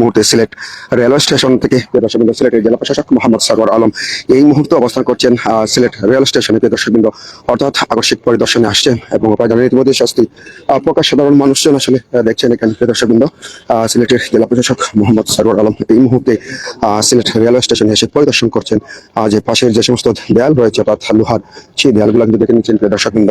মুহূর্তে Sylhet railway station থেকে দর্শকবৃন্দ সিলেটের জেলা প্রশাসক মোহাম্মদ সারোয়ার আলম এই মুহূর্তে অবস্থান করছেন সিলেট রেল স্টেশনে। দর্শকবৃন্দ, অর্থাৎ আকস্মিক পরিদর্শনে আসছেন এবং জানেন ইতিমধ্যে শাস্তি প্রকাশ সাধারণ মানুষজন আসলে দেখছেন এখানে। দর্শকবৃন্দ সিলেটের জেলা প্রশাসক মোহাম্মদ সারোয়ার আলম এই মুহূর্তে সিলেট রেলওয়ে স্টেশনে এসে পরিদর্শন করছেন। যে পাশের যে সমস্ত দেয়াল রয়েছে, অর্থাৎ লোহার, সেই দেয়ালগুলো কিন্তু দেখে নিচ্ছেন দর্শকবৃন্দ।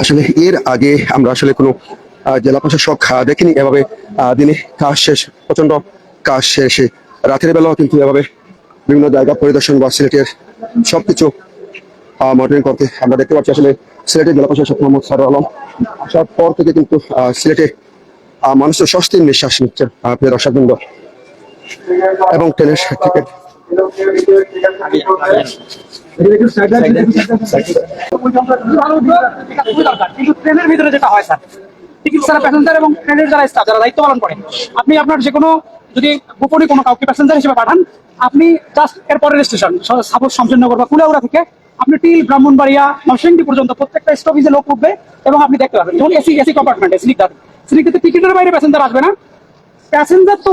আসলে এর আগে আমরা আসলে কোনো জেলা প্রশাসক দেখিনি। এভাবে দিনে কাজ শেষ প্রচণ্ড কাজ শেষে, রাতের বেলাও কিন্তু এভাবে বিভিন্ন জায়গা পরিদর্শন বা সিলেটের সবকিছু মনিটরিং করতে আমরা দেখতে পাচ্ছি। আসলে সিলেটের জেলা প্রশাসক মোহাম্মদ সারুল আলম আসার পর থেকে কিন্তু সিলেটে মানুষের স্বস্তির নিঃশ্বাস নিচ্ছে প্রিয় দর্শকবৃন্দ। এবং ট্রেনের টিকিট হয় আপনি আপনার যে কোনো যদি গোপনে কোনো কাউকে প্যাসেঞ্জার হিসেবে পাঠান আপনি জাস্ট এর পরের স্টেশন সাপোজ শমশেরনগর বা কুলাউড়া থেকে আপনি টিল ব্রাহ্মণবাড়িয়া নরসিংদী পর্যন্ত প্রত্যেকটা স্টপেজে লোক উঠবে এবং আপনি দেখতে পাবেন যেমন এসি এসি কম্পার্টমেন্ট স্লিকার স্লিকারতে টিকিটের বাইরে প্যাসেঞ্জার আসবে না প্যাসেঞ্জার তো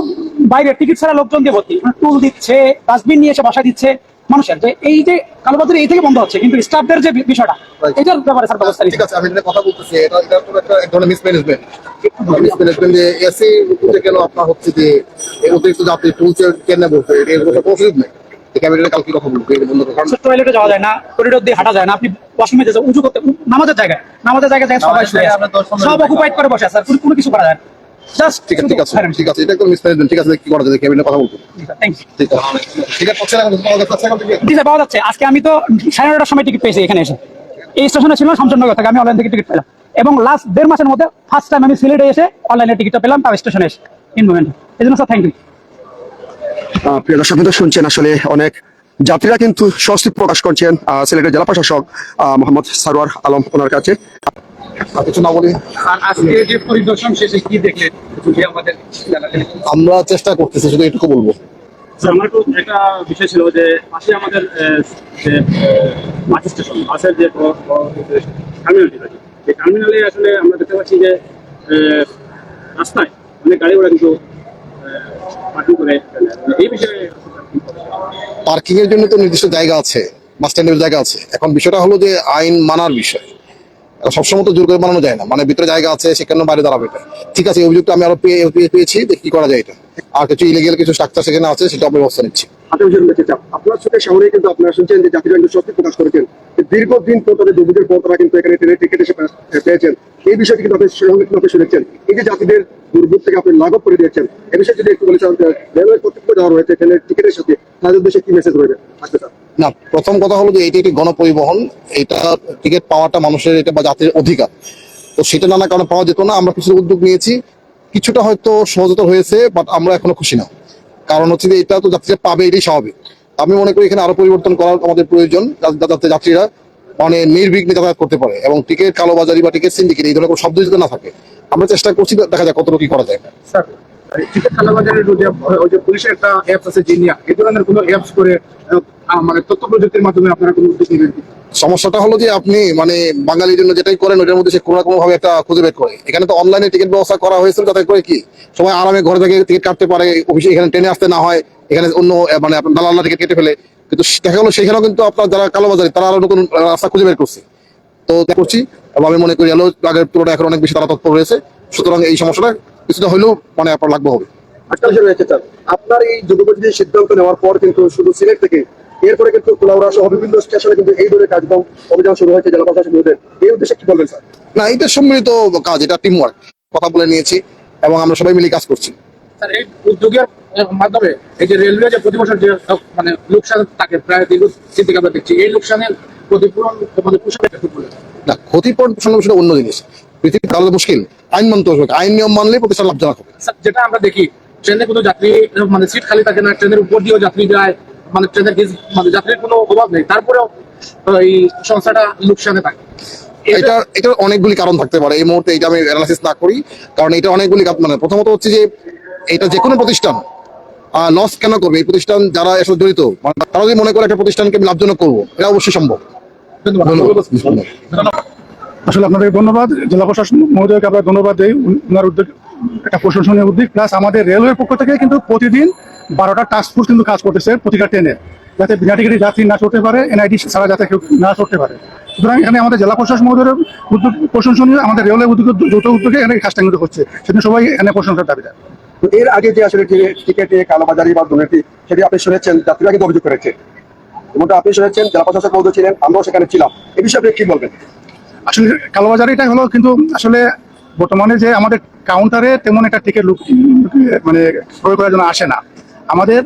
বাইরে টিকিট ছাড়া লোকজন দিয়ে ভর্তি। টুল দিচ্ছে ডাস্টবিন নিয়ে এসে বাসায় দিচ্ছে মানুষের। যে এই যে কালোবাজারে এই থেকে বন্ধ হচ্ছে কিন্তু স্টাফদের যে বিষয়টা এটার ব্যাপারে স্যার ব্যবস্থা ঠিক আছে আমি এটা কথা বলতেছি এটা এটা তো একটা এক ধরনের মিসম্যানেজমেন্ট মিসম্যানেজমেন্ট যে এসি কেন আপনার হচ্ছে যে এই অতিরিক্ত যাত্রী কেন এর কোনো প্রসিড নেই। কালকে কথা বলব এটা বন্ধ করো। টয়লেটে যাওয়া যায় না করিডোর দিয়ে হাঁটা যায় না আপনি ওয়াশরুমে করতে নামাজের জায়গায় নামাজের জায়গায় সবাই সব অকুপাইড করে বসে আর কোনো- কোনো কিছু করা যায় জাস্ট ঠিক আছে ঠিক আছে ঠিক আছে এটা একদম মিসম্যানেজমেন্ট ঠিক আছে কি করা যায় ক্যাবিনেটে কথা বলব। ঠিক আছে ঠিক আছে পাচ্ছে না এখন পাওয়া যাচ্ছে এখন থেকে জি স্যার পাওয়া যাচ্ছে। আজকে আমি তো সাড়ে নটার সময় টিকিট পেয়েছি এখানে এসে। এই স্টেশনে ছিল শামচন্দ্রনগর থেকে আমি অনলাইন থেকে টিকিট পেলাম। এবং লাস্ট দেড় মাসের মধ্যে ফার্স্ট টাইম আমি সিলেটে এসে অনলাইনে টিকিটটা পেলাম তাও স্টেশনে এসে। ইন মোমেন্ট এই জন্য স্যার থ্যাংক ইউ প্রিয় দর্শক বন্ধু শুনছেন আসলে অনেক যাত্রীরা কিন্তু স্বস্তি প্রকাশ করছেন সিলেটের জেলা প্রশাসক মোহাম্মদ সারোয়ার আলম ওনার কাছে। আর কিছু না বলি। আর আজকে যে পরিদর্শন শেষে কি দেখলেন? যদি আমাদের আমরা চেষ্টা করতেছি শুধু এটুকু বলব। স্যার, আমার একটু একটা বিষয় ছিল যে পাশে আমাদের যে বাস স্টেশন বাসের যে টার্মিনালটি রয়েছে এই টার্মিনালে আসলে আমরা দেখতে পাচ্ছি যে আহ, রাস্তায় অনেক গাড়ি ঘোড়া কিন্তু পার্কিং করে এই বিষয়ে পার্কিং এর জন্য তো নির্দিষ্ট জায়গা আছে বাস স্ট্যান্ডের জায়গা আছে। এখন বিষয়টা হলো যে আইন মানার বিষয়। সবসময় তো জোর করে বানানো যায় না। মানে ভিতরে জায়গা আছে সেখানে বাইরে দাঁড়াবে এটা। ঠিক আছে, এই অভিযোগটা আমি আরও পেয়ে- পেয়ে- পেয়েছি যে কি করা যায় এটা। আর কিছু ইলিগেল কিছু স্ট্রাকচার সেখানে আছে, সেটা ব্যবস্থা নিচ্ছি। বিষয় রয়েছে চাপ। আপনার সামনে কিন্তু আপনারা শুনছেন যে প্রকাশ করেছেন। দীর্ঘদিন পর তাদের পর তারা কিন্তু এখানে ট্রেনের টিকিট এসে পেয়েছেন। এই বিষয়টি কিন্তু আপনি শুনেছেন। এই যে যাত্রীদের দুর্ভোগ থেকে আপনি লাঘব করে দিয়েছেন এই বিষয়ে যদি একটু বলেছেন রেলওয়ে কর্তৃপক্ষ দেওয়া রয়েছে, ট্রেনের টিকিটের সাথে তাদের উদ্দেশ্যে কি মেসেজ রয়েছে? আচ্ছা স্যার না, প্রথম কথা হলো যে এটি একটি গণপরিবহন, এটা টিকিট পাওয়াটা মানুষের এটা বা যাত্রীর অধিকার। তো সেটা নানা কারণে পাওয়া যেত না, আমরা কিছু উদ্যোগ নিয়েছি। কিছুটা হয়তো সহজতর হয়েছে বাট আমরা এখনও খুশি না। কারণ হচ্ছে যে এটা তো যাত্রীরা পাবে, এটাই স্বাভাবিক। আমি মনে করি এখানে আরও পরিবর্তন করার আমাদের প্রয়োজন, যাতে যাত্রীরা মানে নির্বিঘ্নে যাতায়াত করতে পারে। এবং টিকিট কালোবাজারি বা টিকিট সিন্ডিকেট এই ধরনের কোনো শব্দ যাতে না থাকে, আমরা চেষ্টা করছি দেখা যাক কতটুকু করা যায়। মানে সমস্যাটা হলো যে আপনি মানে বাঙালির জন্য যেটাই করেন মধ্যে সে কোনো ভাবে একটা খুঁজে বের করে। এখানে তো অনলাইনে টিকিট ব্যবস্থা করা হয়েছিল করে কি, সবাই আরামে ঘরে থেকে টিকিট কাটতে পারে অফিসে এখানে ট্রেনে আসতে না হয়, এখানে অন্য মানে আপনার টিকিট কেটে ফেলে। কিন্তু দেখা গেলো সেখানেও কিন্তু আপনার যারা কালোবাজারি, তারা আরও নতুন রাস্তা খুঁজে বের করছে। তো করছি আমি মনে করি আলো আগের তুলনায় এখন অনেক বেশি তারা তৎপর রয়েছে সুতরাং এই সমস্যাটা কিছুটা হলেও মানে আপনার লাগবে হবে। আপনার এই যুগপতি সিদ্ধান্ত নেওয়ার পর কিন্তু শুধু সিলেট থেকে এরপরে কিন্তু কুলাউড়া সহ বিভিন্ন স্টেশনে কিন্তু এই ধরনের কার্যক্রম অভিযান শুরু হয়েছে জেলা প্রশাসন বিরুদ্ধে এই উদ্দেশ্যে কি বলবেন স্যার? না এটা সম্মিলিত কাজ এটা টিম ওয়ার্ক কথা বলে নিয়েছি এবং আমরা সবাই মিলে কাজ করছি। স্যার এই উদ্যোগের মাধ্যমে এই যে রেলওয়ে যে প্রতি বছর যে মানে লোকসান থাকে প্রায় দীর্ঘদিন থেকে আমরা দেখছি এই লোকসানের ক্ষতিপূরণ মানে না ক্ষতিপূরণ প্রসঙ্গ সেটা অন্য জিনিস। পৃথিবী তাহলে মুশকিল। আইন মানতে হবে। আইন নিয়ম মানলে প্রতিষ্ঠান লাভজনক হবে। যেটা আমরা দেখি ট্রেনে কোনো যাত্রী মানে সিট খালি থাকে না ট্রেনের উপর দিয়েও যাত্রী যায় মানে ট্রেনের মানে যাত্রীর কোনো অভাব নেই। তারপরেও এই সংস্থাটা লোকসানে থাকে। এটা এটা এটার অনেকগুলি কারণ থাকতে পারে। এই মুহূর্তে এটা আমি অ্যানালাইসিস না করি কারণ এটা অনেকগুলি মানে প্রথমত হচ্ছে যে এটা যে কোনো প্রতিষ্ঠান লস কেন করবে? এই প্রতিষ্ঠান যারা এসব জড়িত মানে তারা যদি মনে করে একটা প্রতিষ্ঠানকে আমি লাভজনক করব এটা অবশ্যই সম্ভব। ধন্যবাদ। আসলে আপনাদের ধন্যবাদ। জেলা প্রশাসন মহোদয়কে আমরা ধন্যবাদ দিই। ওনার উদ্যোগ একটা প্রশংসনীয় উদ্যোগ প্লাস আমাদের রেলওয়ের পক্ষ থেকে কিন্তু প্রতিদিন বারোটা টাস্ক ফোর্স কিন্তু কাজ করতেছে প্রতিটা ট্রেনে যাতে বিনা টিকিটে যাত্রী না চড়তে পারে এনআইডি ছাড়া যাতে কেউ না চড়তে পারে। সুতরাং এখানে আমাদের জেলা প্রশাসন মহোদয়ের উদ্যোগ প্রশংসনীয়, আমাদের রেলওয়ে উদ্যোগ যৌথ উদ্যোগে এখানে কাজটা কিন্তু হচ্ছে। সেদিন সবাই এখানে প্রশংসার দাবিদার। তো এর আগে যে আসলে টিকিটে কালোবাজারি বা দুর্নীতি, সেটি আপনি শুনেছেন, যাত্রীরা কিন্তু অভিযোগ করেছে। এমনটা আপনি শুনেছেন, জেলা প্রশাসক মহোদয় ছিলেন, আমরাও সেখানে ছিলাম। এই বিষয়ে আপনি কি বলবেন? আসলে কালোবাজার এটা হলো, কিন্তু আসলে বর্তমানে যে আমাদের কাউন্টারে তেমন একটা টিকিট লুক মানে ক্রয় করার জন্য আসে না। আমাদের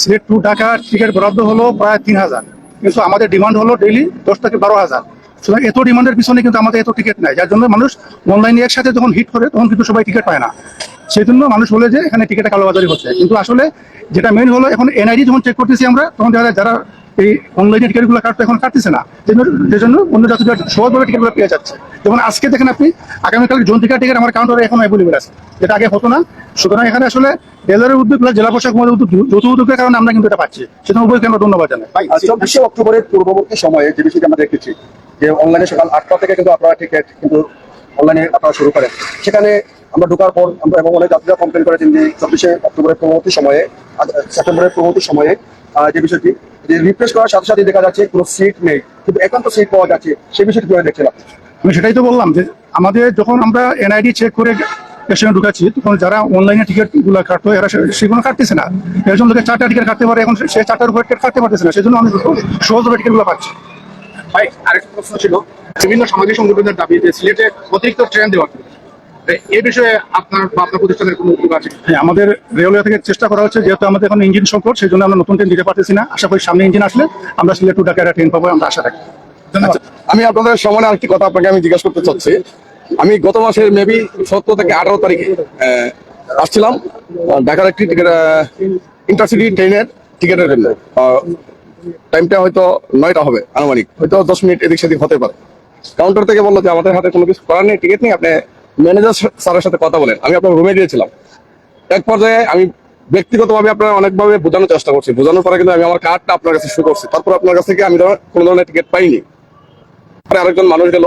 সিলেট টু ঢাকা টিকিট বরাদ্দ হলো প্রায় তিন হাজার। কিন্তু আমাদের ডিমান্ড হলো ডেইলি দশ থেকে বারো হাজার। সুতরাং এত ডিমান্ডের পিছনে কিন্তু আমাদের এত টিকিট নাই। যার জন্য মানুষ অনলাইনে একসাথে যখন হিট করে, তখন কিন্তু সবাই টিকিট পায় না। সেই জন্য মানুষ বলে যে এখানে টিকিটে কালোবাজারি হচ্ছে। কিন্তু আসলে যেটা মেন হলো, এখন এনআইডি যখন চেক করতেছি আমরা, তখন দেখা যায় যারা এই অনলাইনে টিকিটগুলো কাটতে এখন কাটতেছে না যে জন্য অন্য যাত্রীরা সহজভাবে টিকিটগুলো পেয়ে যাচ্ছে। যেমন আজকে দেখেন আপনি আগামীকাল জন্তিকা টিকিট আমার কাউন্টারে এখন অ্যাভেলেবল আছে। যেটা আগে হতো না। সুতরাং এখানে আসলে রেলের উদ্যোগ জেলা প্রশাসক মহোদয়ের উদ্যোগ যৌথ উদ্যোগের কারণে আমরা কিন্তু এটা পাচ্ছি। সেজন্য উভয়কে আমরা ধন্যবাদ জানাই। আর চব্বিশে অক্টোবরের পূর্ববর্তী সময়ে যে বিষয়টি আমরা দেখেছি যে অনলাইনে সকাল আটটা থেকে কিন্তু আপনারা টিকিট কিন্তু অনলাইনে আপনারা শুরু করেন। সেখানে আমরা ঢোকার পর আমরা এবং অনেক যাত্রীরা কমপ্লেন করেছেন যে চব্বিশে অক্টোবরের পূর্ববর্তী সময়ে সেপ্টেম্বরের পূর্ববর্তী সময়ে যে বিষয়টি যে রিফ্রেশ করার সাথে সাথে দেখা যাচ্ছে কোনো সিট নেই। কিন্তু এখন তো সিট পাওয়া যাচ্ছে সেই বিষয়টি কীভাবে দেখছিলাম আমি সেটাই তো বললাম যে আমাদের যখন আমরা এনআইডি চেক করে স্টেশনে ঢুকাচ্ছি তখন যারা অনলাইনে টিকিটগুলো কাটতো এরা সেগুলো কাটতেছে না। একজন লোকের চারটা টিকিট কাটতে পারে এখন সে চারটার উপরে টিকিট কাটতে পারতেছে না। সেজন্য আমি সহজভাবে টিকিটগুলো পাচ্ছি। ভাই আরেকটা প্রশ্ন ছিল। বিভিন্ন সামাজিক সংগঠনের দাবি যে সিলেটে অতিরিক্ত ট্রেন দেওয়া। এই বিষয়ে আপনার বা আপনার প্রতিষ্ঠানের কোনো উদ্যোগ আছে? হ্যাঁ আমাদের রেলওয়ে থেকে চেষ্টা করা হচ্ছে যেহেতু আমাদের এখন ইঞ্জিন সংকট সেই জন্য আমরা নতুন ট্রেন দিতে পারতেছি না। আশা করি সামনে ইঞ্জিন আসলে আমরা সিলেট টু ঢাকা একটা ট্রেন পাবো আমরা আশা রাখি। ধন্যবাদ। আমি আপনাদের সামনে আরেকটি কথা আপনাকে আমি জিজ্ঞাসা করতে চাচ্ছি। আমি গত মাসের মেবি সতেরো থেকে আঠারো তারিখে আসছিলাম ঢাকার একটি ইন্টারসিটি ট্রেনের টিকিটের জন্য। টাইমটা হয়তো নয়টা হবে আনুমানিক। হয়তো দশ মিনিট এদিক সেদিক হতে পারে। কাউন্টার থেকে বলল যে আমাদের হাতে কোনো কিছু করার নেই টিকিট নেই আপনি ম্যানেজার স্যারের সাথে কথা বলেন। আমি আপনার রুমে দিয়েছিলাম এক পর্যায়ে আমি ব্যক্তিগতভাবে আপনার অনেকভাবে বোঝানোর চেষ্টা করছি। বোঝানোর পরে কিন্তু আমি আমার কার্ডটা আপনার কাছে শুরু করছি। তারপর আপনার কাছ থেকে আমি কোনো ধরনের টিকিট পাইনি। পরে আরেকজন মানুষ গেল।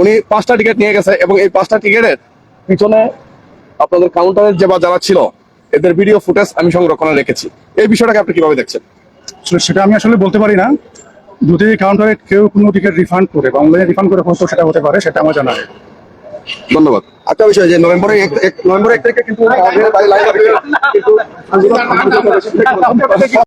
উনি পাঁচটা টিকিট নিয়ে গেছে এবং এই পাঁচটা টিকিটের পিছনে আপনাদের কাউন্টারের যে বা যারা ছিল, এদের ভিডিও ফুটেজ আমি সংরক্ষণে রেখেছি। এই বিষয়টাকে আপনি কীভাবে দেখছেন? সেটা আমি আসলে বলতে পারি না। যদি কাউন্টারে কেউ কোনো টিকিট রিফান্ড করে বা অনলাইনে রিফান্ড করে, হয়তো সেটা হতে পারে, সেটা আমার জানা নেই। ধন্যবাদ। একটা বিষয় যে এক- নভেম্বরের এক তারিখে কিন্তু